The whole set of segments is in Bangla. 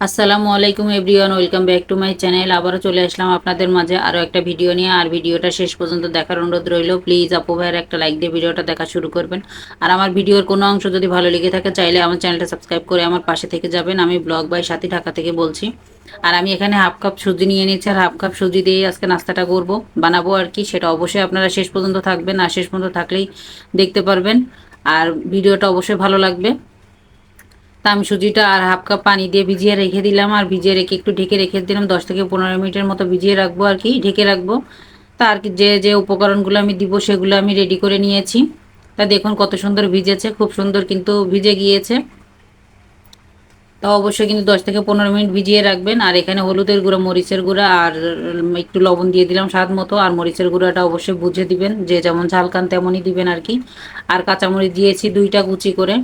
আসসালামু আলাইকুম everyone, welcome back to my channel. আবারও চলে আসলাম আপনাদের মাঝে আরও একটা ভিডিও নিয়ে। আর ভিডিওটা শেষ পর্যন্ত দেখার অনুরোধ রইল। প্লিজ আপু ভাইয়ের একটা লাইক দিয়ে ভিডিওটা দেখা শুরু করবেন। আর আমার ভিডিওর কোনো অংশ যদি ভালো লেগে থাকে, চাইলে আমার চ্যানেলটা সাবস্ক্রাইব করে আমার পাশে থেকে যাবেন। আমি ব্লগ বাই সাথী ঢাকা থেকে বলছি। আর আমি এখানে হাফ কাপ সুজি নিয়ে নিচ্ছি আর হাফ কাপ সুজি দিয়ে আজকে নাস্তাটা করব, বানাবো আর কি। সেটা অবশ্যই আপনারা শেষ পর্যন্ত থাকবেন। আর শেষ পর্যন্ত থাকলেই দেখতে পারবেন। আর ভিডিওটা অবশ্যই ভালো লাগবে। তা আমি সুজিটা আর হাফ কাপ পানি দিয়ে ভিজিয়ে রেখে দিলাম, আর ভিজিয়ে রেখে একটু ঢেকে রেখে দিলাম, দশ থেকে পনেরো মিনিটের মতো ভিজিয়ে রাখব আর কি, ঢেকে রাখব। তা আর কি, যে যে উপকরণগুলো আমি দিব সেগুলো আমি রেডি করে নিয়েছি। তা দেখুন কত সুন্দর ভিজেছে, খুব সুন্দর কিন্তু ভিজে গিয়েছে। তা অবশ্যই কিন্তু দশ থেকে পনেরো মিনিট ভিজিয়ে রাখবেন, আর এখানে হলুদের গুঁড়া, মরিচের গুঁড়া, আর একটু লবণ দিয়ে দিলাম স্বাদ মতো, আর মরিচের গুঁড়াটা অবশ্যই বুঝে দিবেন, যে যেমন ঝালকান তেমনই দিবেন আর কি। আর কাঁচামরিচ দিয়েছি দুইটা কুচি করে।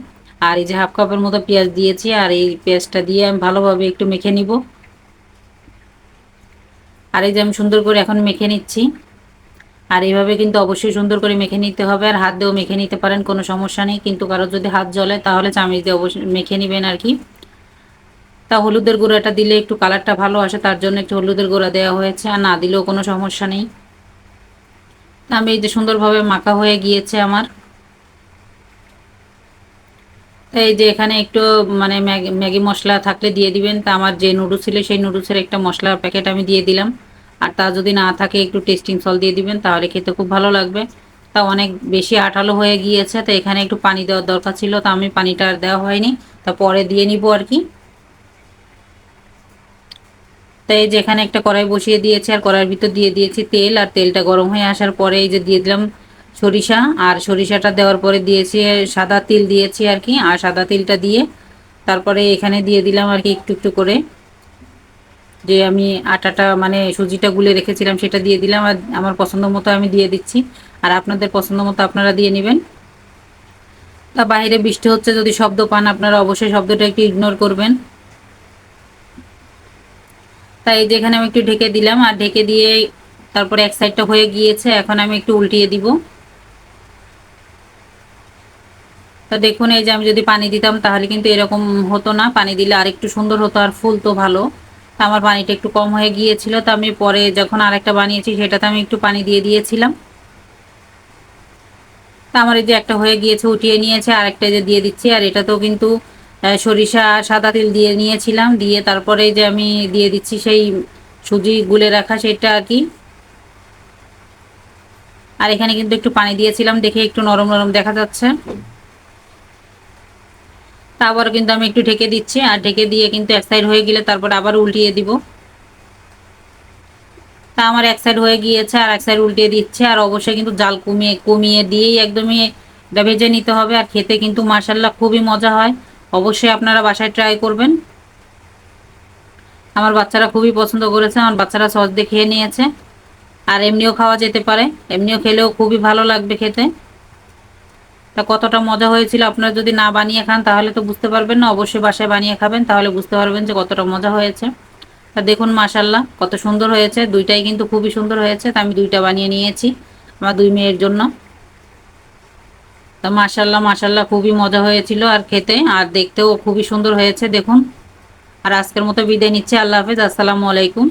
আর এই যে হাফ কাপের মতো পেঁয়াজ দিয়েছি, আর এই পেঁয়াজটা দিয়ে আমি ভালোভাবে একটু মেখে নিব। আর এই যে আমি সুন্দর করে এখন মেখে নিচ্ছি। আর এইভাবে কিন্তু অবশ্যই সুন্দর করে মেখে নিতে হবে, আর হাত দিয়েও মেখে নিতে পারেন, কোনো সমস্যা নেই। কিন্তু কারোর যদি হাত জ্বলে, তাহলে চামিচ দিয়ে অবশ্যই মেখে নেবেন আর কি। তা হলুদের গুঁড়াটা দিলে একটু কালারটা ভালো আসে, তার জন্য একটু হলুদের গুঁড়া দেওয়া হয়েছে, আর না দিলেও কোনো সমস্যা নেই। তা আমি এই যে সুন্দরভাবে মাখা হয়ে গিয়েছে আমার। এই যে এখানে একটু মানে ম্যাগি মশলা থাকলে দিয়ে দিবেন। তা আমার যে নুডলস ছিল, সেই নুডলসের একটা মশলার প্যাকেট আমি দিয়ে দিলাম। আর তা যদি না থাকে, একটু টেস্টিং সল দিয়ে দিবেন, তাহলে খেতে খুব ভালো লাগবে। তা অনেক বেশি আঠালো হয়ে গিয়েছে, তো এখানে একটু পানি দেওয়ার দরকার ছিল, তা আমি পানিটা আর দেওয়া হয়নি। তা পরে দিয়ে নিব আর কি। তাই যেখানে একটা কড়াই বসিয়ে দিয়েছি, আর কড়াইয়ের ভিতর দিয়ে দিয়েছি তেল, আর তেলটা গরম হয়ে আসার পরে এই যে দিয়ে দিলাম সরিষা, আর সরিষাটা দেওয়ার পরে দিয়েছি, সাদা তিল দিয়েছি আর কি, আর সাদা তিলটা দিয়ে তারপরে এখানে দিয়ে দিলাম আর কি একটু একটু করে। যে আমি আটাটা মানে সুজিটা গুলে রেখেছিলাম সেটা দিয়ে দিলাম, আর আমার পছন্দ মতো আমি দিয়ে দিচ্ছি। আর আপনাদের পছন্দ মতো আপনারা দিয়ে নেবেন। তা বাইরে বৃষ্টি হচ্ছে, যদি শব্দ পান আপনারা অবশ্যই শব্দটা একটু ইগনোর করবেন। তাই যেখানে আমি একটু ঢেকে দিলাম, আর ঢেকে দিয়ে তারপরে এক সাইডটা হয়ে গিয়েছে, এখন আমি একটু উল্টিয়ে দিব তা দেখুন, এই যে আমি যদি পানি দিতাম তাহলে কিন্তু এরকম হতো না। পানি দিলে আর একটু সুন্দর হতো আর ফুলতো ভালো। তা আমার পানিটা একটু কম হয়ে গিয়েছিল। তা আমি পরে যখন আরেকটা বানিয়েছি সেটাতে আমি একটু পানি দিয়ে দিয়েছিলাম। তা আমার এই যে একটা হয়ে গিয়েছে, উঠিয়ে নিয়েছে আর একটা যে দিয়ে দিচ্ছি। আর এটাতেও কিন্তু সরিষা, সাদা তেল দিয়ে নিয়েছিলাম। দিয়ে তারপরে যে আমি দিয়ে দিচ্ছি সেই সুজি গুলে রাখা সেটা আর কি। আর এখানে কিন্তু একটু পানি দিয়েছিলাম। দেখে একটু নরম নরম দেখা যাচ্ছে। তা আবার কিন্তু আমি একটু ঢেকে দিচ্ছি, আর ঢেকে দিয়ে কিন্তু এক সাইড হয়ে গেলে তারপর আবার উল্টিয়ে দিব। তা আমার এক সাইড হয়ে গিয়েছে আর এক সাইড উল্টিয়ে দিচ্ছে, আর অবশ্যই কিন্তু জাল কমিয়ে কমিয়ে দিয়েই একদমই ভেজে নিতে হবে, আর খেতে কিন্তু মার্শাল্লাহ খুবই মজা হয়। অবশ্যই আপনারা বাসায় ট্রাই করবেন। আমার বাচ্চারা খুবই পছন্দ করেছে, আমার বাচ্চারা সস দিয়ে খেয়ে নিয়েছে। আর এমনিও খাওয়া যেতে পারে, এমনিও খেলেও খুবই ভালো লাগবে খেতে। তা কতটা মজা হয়েছিল আপনারা যদি না বানিয়ে খান, তাহলে তো বুঝতে পারবেন না। অবশ্যই বাসায় বানিয়ে খাবেন, তাহলে বুঝতে পারবেন যে কতটা মজা হয়েছে। তা দেখুন মাশাল্লাহ কত সুন্দর হয়েছে। দুইটাই কিন্তু খুবই সুন্দর হয়েছে। তা আমি দুইটা বানিয়ে নিয়েছি আমার দুই মেয়ের জন্য। তা মাশাল্লাহ মাশাল্লাহ খুবই মজা হয়েছিল আর খেতে। আর দেখতেও খুবই সুন্দর হয়েছে, দেখুন। আর আজকের মতো বিদায় নিচ্ছে। আল্লাহ হাফেজ। আসসালামু আলাইকুম।